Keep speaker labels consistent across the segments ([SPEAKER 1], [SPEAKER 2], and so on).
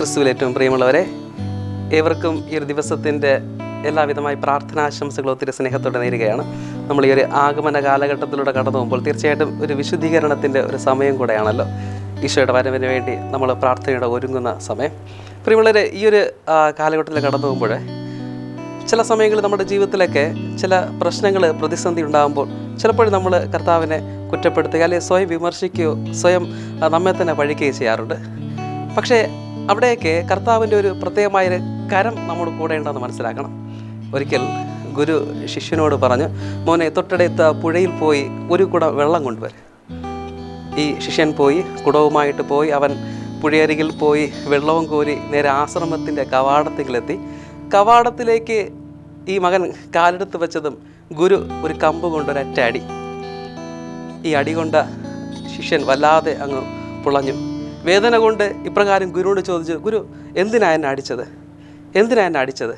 [SPEAKER 1] ക്രിസ്തുവിൽ ഏറ്റവും പ്രിയമുള്ളവരെ ഏവർക്കും ഈ ഒരു ദിവസത്തിന്റെ എല്ലാവിധമായ പ്രാർത്ഥനാശംസകളും ഒത്തിരി സ്നേഹത്തോടെ നേരുകയാണ്. നമ്മൾ ഈ ഒരു ആഗമന കാലഘട്ടത്തിലൂടെ കടന്നു പോകുമ്പോൾ തീർച്ചയായിട്ടും ഒരു വിശുദ്ധീകരണത്തിന്റെ ഒരു സമയം കൂടെയാണല്ലോ. ഈശോയുടെ വരവിന് വേണ്ടി നമ്മൾ പ്രാർത്ഥനയുടെ ഒരുങ്ങുന്ന സമയം. പ്രിയമുള്ളവരെ ഈ ഒരു കാലഘട്ടത്തിൽ കടന്നു പോകുമ്പോൾ ചില സമയങ്ങളിൽ നമ്മുടെ ജീവിതത്തിലൊക്കെ ചില പ്രശ്നങ്ങൾ പ്രതിസന്ധി ഉണ്ടാകുമ്പോൾ ചിലപ്പോൾ നമ്മൾ കർത്താവിനെ കുറ്റപ്പെടുത്തുക അല്ലെങ്കിൽ സ്വയം വിമർശിക്കുകയോ സ്വയം നമ്മെ തന്നെ പഴിക്കുകയോ ചെയ്യാറുണ്ട്. പക്ഷേ അവിടെയൊക്കെ കർത്താവിന്റെ ഒരു പ്രത്യേകമായൊരു കരം നമ്മുടെ കൂടെ ഉണ്ടെന്ന് മനസ്സിലാക്കണം. ഒരിക്കൽ ഗുരു ശിഷ്യനോട് പറഞ്ഞു മോനെ തൊട്ടടുത്ത പുഴയിൽ പോയി ഒരു കുട വെള്ളം കൊണ്ടുവരും. ഈ ശിഷ്യൻ പോയി കുടവുമായിട്ട് പോയി അവൻ പുഴയരികിൽ പോയി വെള്ളവും കോരി നേരെ ആശ്രമത്തിന്റെ കവാടത്തിലെത്തി. കവാടത്തിലേക്ക് ഈ മകൻ കാലെടുത്ത് വെച്ചതും ഗുരു ഒരു കമ്പ് കൊണ്ടൊരറ്റ അടി. ഈ അടി കൊണ്ട ശിഷ്യൻ വല്ലാതെ അങ്ങ് പുളഞ്ഞു. വേദന കൊണ്ട് ഇപ്രകാരം ഗുരുവിനോട് ചോദിച്ചു ഗുരു എന്തിനാ എന്നെ അടിച്ചത്? എന്തിനാ എന്നെ അടിച്ചത്?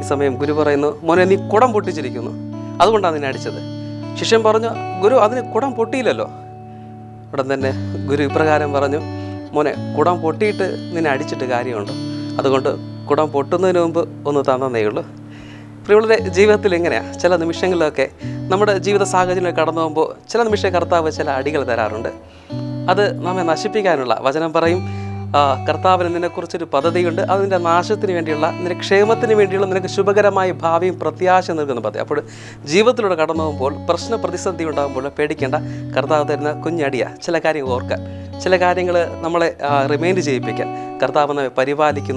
[SPEAKER 1] ഈ സമയം ഗുരു പറയുന്നു മോനെ നീ കുടം പൊട്ടിച്ചിരിക്കുന്നു. അതുകൊണ്ടാണ് നിന്നെ അടിച്ചത്. ശിഷ്യൻ പറഞ്ഞു ഗുരു അതിന് കുടം പൊട്ടിയില്ലല്ലോ. ഉടൻ തന്നെ ഗുരു ഇപ്രകാരം പറഞ്ഞു മോനെ കുടം പൊട്ടിയിട്ട് നിന്നെ അടിച്ചിട്ട് കാര്യമുണ്ട്. അതുകൊണ്ട് കുടം പൊട്ടുന്നതിന് മുമ്പ് ഒന്ന് തന്നേ ഉള്ളൂ. പ്രിയുടെ ജീവിതത്തിൽ എങ്ങനെയാണ് ചില നിമിഷങ്ങളിലൊക്കെ നമ്മുടെ ജീവിത സാഹചര്യങ്ങൾ കടന്നു പോകുമ്പോൾ ചില നിമിഷം കർത്താവ് ചില അടികൾ തരാറുണ്ട്. അത് നമ്മെ നശിപ്പിക്കാനുള്ള വചനം പറയും. കർത്താവിന് നിന്നെക്കുറിച്ചൊരു പദ്ധതിയുണ്ട്. അതിന്റെ നാശത്തിന് വേണ്ടിയുള്ള നിന്റെ ക്ഷേമത്തിന് വേണ്ടിയുള്ള നിനക്ക് ശുഭകരമായ ഭാവിയും പ്രത്യാശ നൽകുന്ന പദ്ധതി. അപ്പോൾ ജീവിതത്തിലൂടെ കടന്നു പോകുമ്പോൾ പ്രശ്ന പ്രതിസന്ധി ഉണ്ടാകുമ്പോൾ പേടിക്കേണ്ട കർത്താവ് തരുന്ന കുഞ്ഞടിയ. ചില കാര്യങ്ങൾ ഓർക്കാൻ ചില കാര്യങ്ങൾ നമ്മളെ റിമൈൻഡ് ചെയ്യിപ്പിക്കാൻ കർത്താവ് നമ്മെ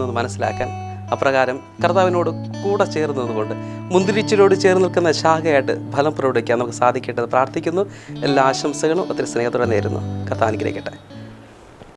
[SPEAKER 1] എന്ന് മനസ്സിലാക്കാൻ അപ്രകാരം കർത്താവിനോട് കൂടെ ചേർന്നതുകൊണ്ട് മുന്തിരിച്ചിലോട് ചേർന്ന് നിൽക്കുന്ന ശാഖയായിട്ട് ഫലം പ്രകടിക്കാൻ നമുക്ക് സാധിക്കേണ്ടത് പ്രാർത്ഥിക്കുന്നു. എല്ലാ ആശംസകളും ഒത്തിരി സ്നേഹത്തോടെ നേരുന്നു. കർത്താവ് അനുഗ്രഹിക്കട്ടെ.